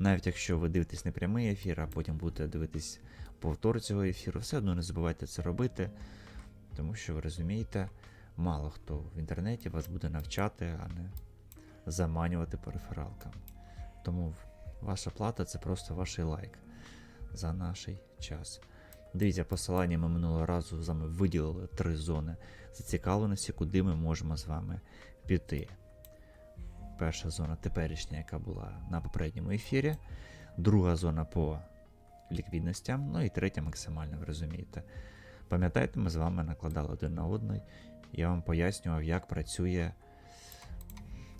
Навіть якщо ви дивитесь не прямий ефір, а потім будете дивитись повтор цього ефіру, все одно не забувайте це робити, тому що ви розумієте, мало хто в інтернеті вас буде навчати, а не заманювати по рефералкам. Тому ваша плата це просто ваш лайк за наш час. Дивіться, посилання ми минулого разу з вами виділили три зони зацікавленості, куди ми можемо з вами піти. Перша зона теперішня, яка була на попередньому ефірі, друга зона по ліквідностям, ну і третя максимальна, ви розумієте. Пам'ятаєте, ми з вами накладали один на одний. Я вам пояснював, як працює.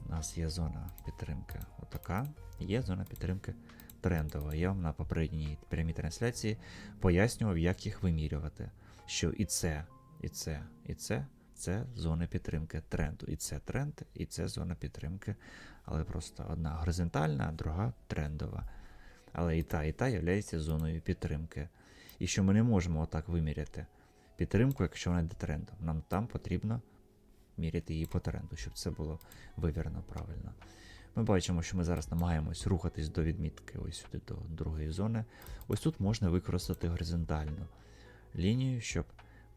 У нас є зона підтримки. Отака. Є зона підтримки трендова. Я вам на попередній прямій трансляції пояснював, як їх вимірювати. Що і це, і це, і це це зона підтримки тренду. І це тренд, і це зона підтримки. Але просто одна горизонтальна, а друга трендова. Але і та, і та є зоною підтримки. І що ми не можемо отак виміряти підтримку, якщо вона йде трендом. Нам там потрібно міряти її по тренду, щоб це було вивірено правильно. Ми бачимо, що ми зараз намагаємось рухатись до відмітки ось сюди до другої зони. Ось тут можна використати горизонтальну лінію, щоб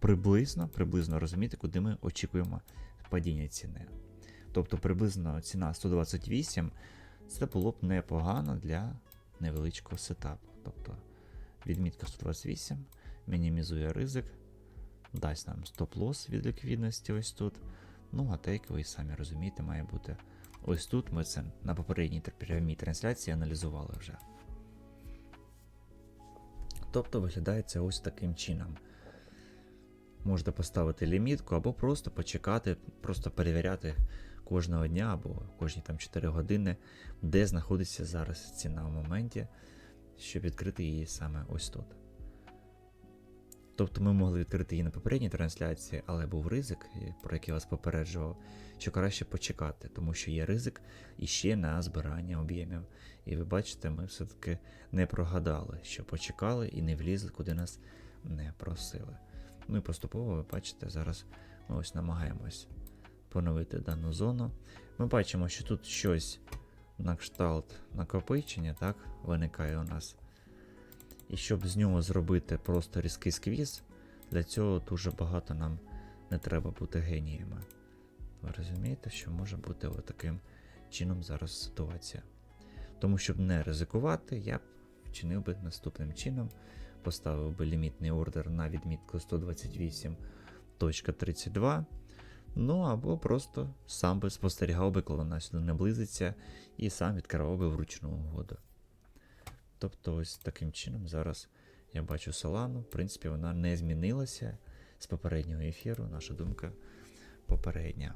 приблизно, приблизно розуміти, куди ми очікуємо падіння ціни. Тобто приблизно ціна 128 це було б непогано для невеличкого сетапу. Тобто відмітка 128 мінімізує ризик, дасть нам стоп-лосс від ліквідності ось тут. Ну, а тейк, ви самі розумієте, має бути ось тут. Ми це на попередній прямій трансляції аналізували вже. Тобто виглядає це ось таким чином. Можете поставити лімітку або просто почекати, просто перевіряти кожного дня або кожні там 4 години, де знаходиться зараз ціна в моменті, щоб відкрити її саме ось тут. Тобто ми могли відкрити її на попередній трансляції, але був ризик, про який я вас попереджував, що краще почекати, тому що є ризик іще на збирання об'ємів. І ви бачите, ми все-таки не прогадали, що почекали і не влізли, куди нас не просили. Ну і поступово, ви бачите, зараз ми ось намагаємось поновити дану зону. Ми бачимо, що тут щось на кшталт накопичення, так, виникає у нас. І щоб з нього зробити просто різкий сквіз, для цього дуже багато нам не треба бути геніями. Ви розумієте, що може бути таким чином зараз ситуація. Тому, щоб не ризикувати, я б вчинив би наступним чином, поставив би лімітний ордер на відмітку 128.32. Ну або просто сам би спостерігав би, коли вона сюди наблизиться, і сам відкривав би вручну угоду. Тобто, ось таким чином зараз я бачу Solana. В принципі, вона не змінилася з попереднього ефіру, наша думка попередня.